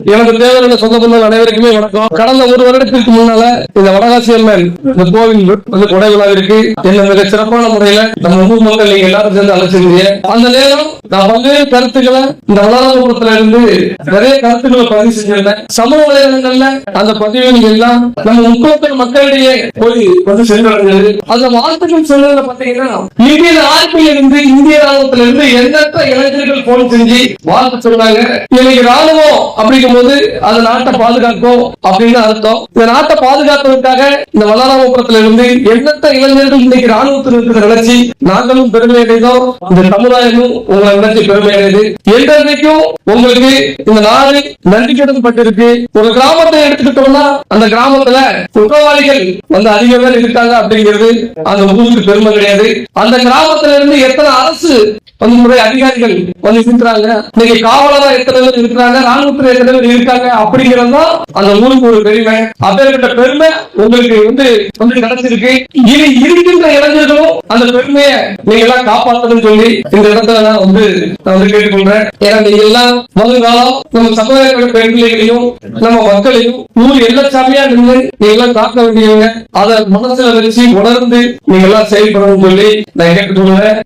எனக்கு தேவையான சொந்த பந்தங்கள் அனைவருக்குமே வணக்கம். கடந்த ஒரு வருடத்திற்கு முன்னால இந்த வடகாசி அம்மன் இந்த கோவில் வந்து கொடை விழாவிற்கு என்ன மிக சிறப்பான முறையில நம்ம ஊர் மக்கள் நீங்க எல்லாரும் சேர்ந்து அழைச்சிருந்தீங்க அந்த நேரம் நான் பல்வேறு கருத்துக்களை இந்த வளராமபுரத்துல இருந்து நிறைய கருத்துக்களை பதிவு செஞ்சிருந்தேன். சமூக வலைதளங்கள்ல அந்த பதிவுகள் எல்லாம் நம்ம முக்கிய மக்களிடையே போய் வந்து சென்றடைஞ்சது அந்த வாழ்த்துக்கள் சொன்னதுல பாத்தீங்கன்னா இந்திய ஆர்மியில இருந்து இந்திய ராணுவத்துல இருந்து எண்ணற்ற இளைஞர்கள் போன் செஞ்சு வாழ்த்து சொன்னாங்க. இன்னைக்கு ராணுவம் அப்படிங்கிற போது அது நாட்டை பாதுகாக்கும் அப்படின்னு அர்த்தம். இந்த நாட்டை பாதுகாப்பதற்காக இந்த வல்லாராமபுரத்துல இருந்து எண்ணற்ற இளைஞர்கள் இன்னைக்கு ராணுவத்தில் இருக்கிற நினைச்சு நாங்களும் பெருமை அடைந்தோம் இந்த சமுதாயமும் உங்களை நினைச்சு பெருமை அடையுது என்றைக்கும் உங்களுக்கு இந்த நாடு நன்றி கடன் ஒரு கிராமத்தை எடுத்துக்கிட்டோம்னா அந்த கிராமத்துல குற்றவாளிகள் வந்து அதிக பேர் இருக்காங்க அப்படிங்கிறது அந்த ஊருக்கு பெருமை கிடையாது. அந்த கிராமத்துல இருந்து எத்தனை அரசு வந்து முறை அதிகாரிகள் வந்து இருக்கிறாங்க? இன்னைக்கு காவலரா எத்தனை பேர் இருக்கிறாங்க? ராணுவத்துல எத்தனை பேர் இருக்காங்க? அப்படிங்கிறது தான் அந்த ஊருக்கு ஒரு பெருமை. அப்பேற்பட்ட பெருமை உங்களுக்கு வந்து வந்து கிடைச்சிருக்கு. இனி இருக்கின்ற இளைஞர்களும் அந்த பெருமையை நீங்க எல்லாம் காப்பாற்றணும்னு சொல்லி இந்த இடத்துல நான் வந்து நான் வந்து கேட்டுக்கொள்றேன். ஏன்னா நீங்க எல்லாம் வருங்காலம் நம்ம சமுதாய பெண் பிள்ளைகளையும் நம்ம மக்களையும் ஊர் எல்லாச்சாமியா நின்று நீங்க எல்லாம் காக்க வேண்டியவங்க. அதை மனசுல வச்சு உணர்ந்து நீங்க எல்லாம் செயல்படணும்னு சொல்லி நான் கேட்டுக்கொள்றேன்